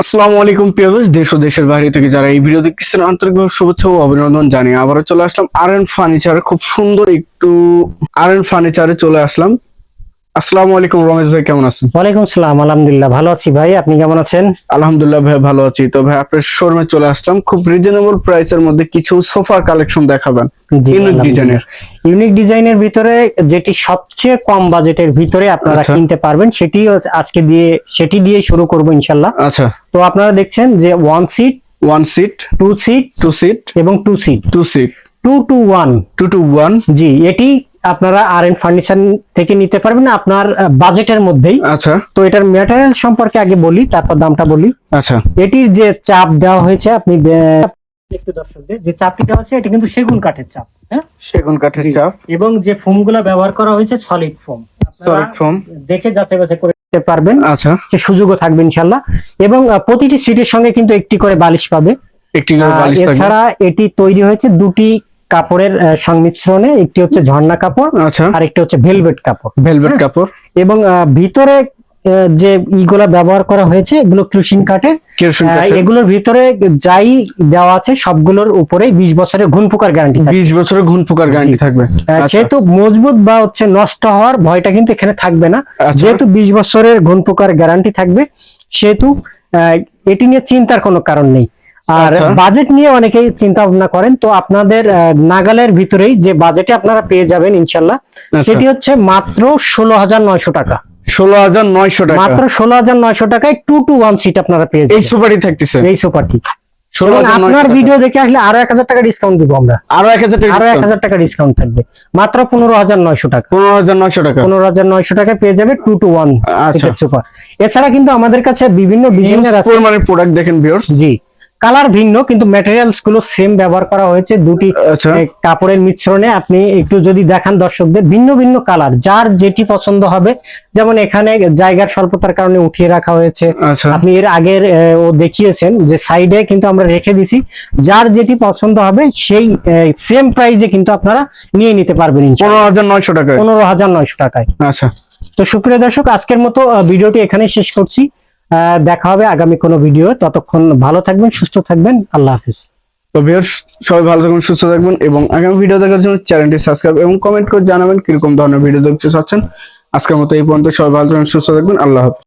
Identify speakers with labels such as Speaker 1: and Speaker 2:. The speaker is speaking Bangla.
Speaker 1: আসসালামু আলাইকুম পিয়াজ দেশ ও দেশের বাইরে থেকে যারা এই ভিডিও দেখতেছেন, আন্তরিকভাবে শুভেচ্ছা ও অভিনন্দন জানিয়ে আবারও চলে আসলাম আর এন ফার্নিচার খুব সুন্দর একটু আর এন ফার্নিচারে চলে আসলাম। আসসালামু আলাইকুম রমেশ ভাই কেমন আছেন?
Speaker 2: ওয়ালাইকুম সালাম আলহামদুলিল্লাহ ভালো আছি ভাই আপনি কেমন আছেন?
Speaker 1: আলহামদুলিল্লাহ ভাই ভালো আছি। তো ভাই আপনার শোরুমে চলে আসলাম। খুব রিজনেবল প্রাইসের মধ্যে কিছু সোফার কালেকশন দেখাবেন। ইউনিক ডিজাইনের
Speaker 2: ইউনিক ডিজাইনের ভিতরে যেটি সবচেয়ে কম বাজেটের ভিতরে আপনারা
Speaker 1: আচ্ছা।
Speaker 2: কিনতে পারবেন সেটি আজকে দিয়ে সেটি দিয়ে শুরু করব ইনশাল্লাহ
Speaker 1: আচ্ছা।
Speaker 2: তো আপনারা দেখছেন যে one seat
Speaker 1: one seat
Speaker 2: two seat
Speaker 1: two seat
Speaker 2: এবং two seat
Speaker 1: two seat
Speaker 2: two two one
Speaker 1: two two one
Speaker 2: জি এটি আপনারা আর এন ফার্নিচার থেকে নিতে পারবেন আপনার বাজেটের মধ্যেই।
Speaker 1: আচ্ছা।
Speaker 2: তো এটার ম্যাটেরিয়াল সম্পর্কে আগে বলি তারপর দামটা বলি।
Speaker 1: আচ্ছা।
Speaker 2: এটির যে চাপ দেওয়া হয়েছে আপনি একটু দর্শকদের যে চাপটি দেওয়া হয়েছে এটি কিন্তু সেগুন কাঠের চাপ হ্যাঁ?
Speaker 1: সেগুন কাঠের চাপ।
Speaker 2: এবং যে ফোমগুলা ব্যবহার করা হয়েছে সলিড ফোম
Speaker 1: সলিড ফোম
Speaker 2: দেখে যাচাই বাছাই করে পারবেন।
Speaker 1: আচ্ছা।
Speaker 2: যে সুযোগও থাকবে ইনশাল্লাহ এবং প্রতিটি সিটের সঙ্গে কিন্তু একটি করে বালিশ পাবে। এছাড়া এটি তৈরি হয়েছে দুটি কাপড়ের সংমিশ্রণে একটি হচ্ছে ঝর্ণা কাপড়
Speaker 1: আচ্ছা।
Speaker 2: আর একটি হচ্ছে ভেলভেট কাপড়।
Speaker 1: ভেলভেট কাপড়।
Speaker 2: এবং ভিতরে যে ইগুলা ব্যবহার করা হয়েছে এগুলো
Speaker 1: কেরোসিন কাঠের।
Speaker 2: এগুলোর ভিতরে যাই দেওয়া আছে সবগুলোর উপরে বিশ বছরের ঘুণ পোকার গ্যারান্টি
Speaker 1: বিশ বছরের ঘুণ পোকার গ্যারান্টি থাকবে। আচ্ছা।
Speaker 2: যেহেতু মজবুত বা হচ্ছে নষ্ট হওয়ার ভয়টা কিন্তু এখানে থাকবে না
Speaker 1: আচ্ছা।
Speaker 2: যেহেতু বিশ বছরের ঘুণ পোকার গ্যারান্টি থাকবে সেহেতু আহ, এটি নিয়ে চিন্তার কোনো কারণ নেই। আর
Speaker 1: আচ্ছা।
Speaker 2: বাজেট নিয়ে অনেকেই চিন্তা ভাবনা করেন তো আপনাদের নাগালের ভিতরেই যে বাজেটে আপনারা পেয়ে যাবেন ইনশাল্লাহ
Speaker 1: আচ্ছা।
Speaker 2: সেটি হচ্ছে মাত্র ষোলো হাজার নয়শো টাকা।
Speaker 1: ষোলো হাজার নয়শো টাকা।
Speaker 2: মাত্র ষোলো হাজার নয়শো টাকায় টু টু ওয়ান সিট আপনারা পেয়ে যাবেন।
Speaker 1: এই সুপারই থাকতেছে?
Speaker 2: এই সুপারটি। আপনার ভিডিও দেখে আসলে আরও এক হাজার টাকা ডিসকাউন্ট দিব আমরা।
Speaker 1: আরও এক হাজার
Speaker 2: আরও এক হাজার টাকা ডিসকাউন্ট থাকবে। মাত্র পনেরো হাজার নয়শো টাকা।
Speaker 1: পনেরো হাজার নয়শো টাকা।
Speaker 2: পনেরো হাজার নয়শো টাকা পেয়ে যাবে টু টু ওয়ান
Speaker 1: আচ্ছা।
Speaker 2: সুপার এছাড়া কিন্তু আমাদের কাছে বিভিন্ন ডিজাইনের আছে।
Speaker 1: মানে প্রোডাক্ট দেখেন ভিউয়ার্স
Speaker 2: জি। কালার ভিন্ন কিন্তু ম্যাটেরিয়ালসগুলো সেম ব্যবহার করা হয়েছে দুটি
Speaker 1: আচ্ছা।
Speaker 2: কাপড়ের মিশ্রণে। আপনি একটু যদি দেখান দর্শকদের ভিন্ন ভিন্ন কালার যার যেটি পছন্দ হবে যেমন এখানে জায়গার স্বল্পতার কারণে উঠিয়ে রাখা হয়েছে।
Speaker 1: আচ্ছা।
Speaker 2: আপনি এর আগের ও দেখিয়েছেন যে সাইডে কিন্তু আমরা রেখে দিছি যার যেটি পছন্দ হবে সেই সেম প্রাইজে কিন্তু আপনারা নিয়ে নিতে পারবেন
Speaker 1: পনেরো হাজার নয়শো টাকায়।
Speaker 2: পনেরো হাজার নয়শো টাকায়।
Speaker 1: আচ্ছা।
Speaker 2: তো সুপ্রিয় দর্শক আজকের মতো ভিডিওটি এখানেই শেষ করছি। দেখা হবে আগামী কোনো ভিডিও ততক্ষণ ভালো থাকবেন, সুস্থ থাকবেন। আল্লাহ হাফিজ।
Speaker 1: তো ভিউয়ার্স সবাই ভালো থাকবেন, সুস্থ থাকবেন এবং আগামী ভিডিও দেখার জন্য চ্যানেলটি সাবস্ক্রাইব এবং কমেন্ট করে জানাবেন কীরকম ধরনের ভিডিও দেখতে চাচ্ছেন। আজকের মতো এই পর্যন্ত, সবাই ভালো থাকবেন, সুস্থ থাকবেন, আল্লাহ হাফেজ।